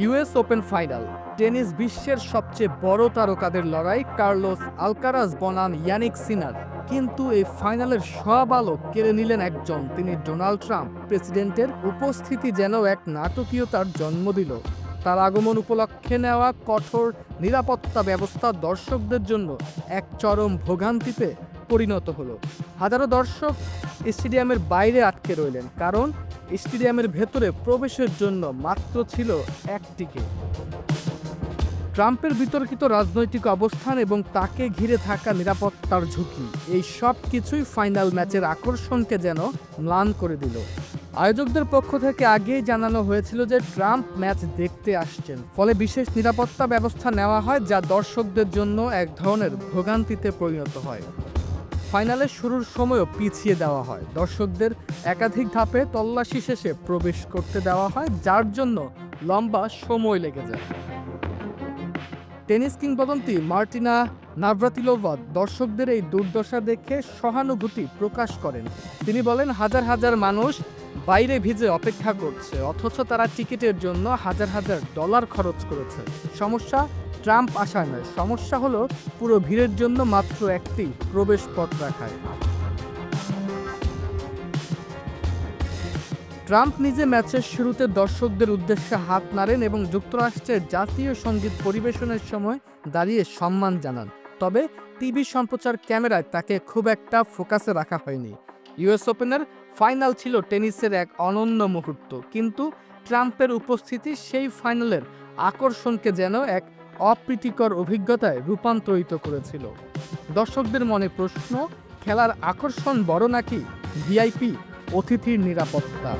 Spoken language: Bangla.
US open final. টেনিস বিশ্বের সবচেয়ে বড় তারকাদের লড়াই কার্লোস আলকারাজ বনাম ইয়ানিক সিনার। কিন্তু এই ফাইনালের সব আলো কেড়ে নিলেন একজন, তিনি ডোনাল্ড ট্রাম্প। প্রেসিডেন্টের উপস্থিতি যেন এক নাটকীয়তার জন্ম দিল। তার আগমন উপলক্ষে নেওয়া কঠোর নিরাপত্তা ব্যবস্থা দর্শকদের জন্য এক চরম ভোগান্তিতে পরিণত হলো। হাজারো দর্শক স্টেডিয়ামের বাইরে আটকে রইলেন, কারণ স্টেডিয়ামের ভেতরে প্রবেশের জন্য মাত্র ছিল এক টিকিট। ট্রাম্পের বিতর্কিত রাজনৈতিক অবস্থান এবং তাকে ঘিরে থাকা নিরাপত্তার ঝুঁকি, এই সব কিছুই ফাইনাল ম্যাচের আকর্ষণকে যেন ম্লান করে দিল। আয়োজকদের পক্ষ থেকে আগেই জানানো হয়েছিল যে ট্রাম্প ম্যাচ দেখতে আসছেন। ফলে বিশেষ নিরাপত্তা ব্যবস্থা নেওয়া হয় যা দর্শকদের জন্য এক ধরনের ভোগান্তিতে পরিণত হয়। ফাইনালের শুরুর সময়ও পিছিয়ে দেওয়া হয়। দর্শকদের একাধিক ধাপে তল্লাশি শেষে প্রবেশ করতে দেওয়া হয়, যার জন্য লম্বা সময় লেগে যায়। টেনিস কিংবদন্তি মার্টিনা নাভ্রাতিলোভা দর্শকদের এই দুর্দশা দেখে সহানুভূতি প্রকাশ করেন। তিনি বলেন, হাজার হাজার মানুষ বাইরে ভিজে অপেক্ষা করছে, অথচ তারা টিকিটের জন্য হাজার হাজার ডলার খরচ করেছে। সমস্যা ট্রাম্প আসায় নয়, সমস্যা হলো পুরো ভিড়ের জন্য মাত্র একটি প্রবেশ পথ রাখায় ট্রাম্প নিজে ম্যাচের শুরুতে দর্শকদের উদ্দেশ্যে হাত নাড়েন এবং যুক্তরাষ্ট্রের জাতীয় সংগীত পরিবেশনের সময় দাঁড়িয়ে সম্মান জানান। তবে টিভি সম্প্রচার ক্যামেরায় তাকে খুব একটা ফোকাসে রাখা হয়নি। ইউএস ওপেনের ফাইনাল ছিল টেনিসের এক অনন্য মুহূর্ত, কিন্তু ট্রাম্পের উপস্থিতি সেই ফাইনালের আকর্ষণকে যেন এক অপ্রীতিকর অভিজ্ঞতায় রূপান্তরিত করেছিল। দর্শকদের মনে প্রশ্ন খেলার আকর্ষণ বড় নাকি ভিআইপি অতিথির নিরাপত্তা?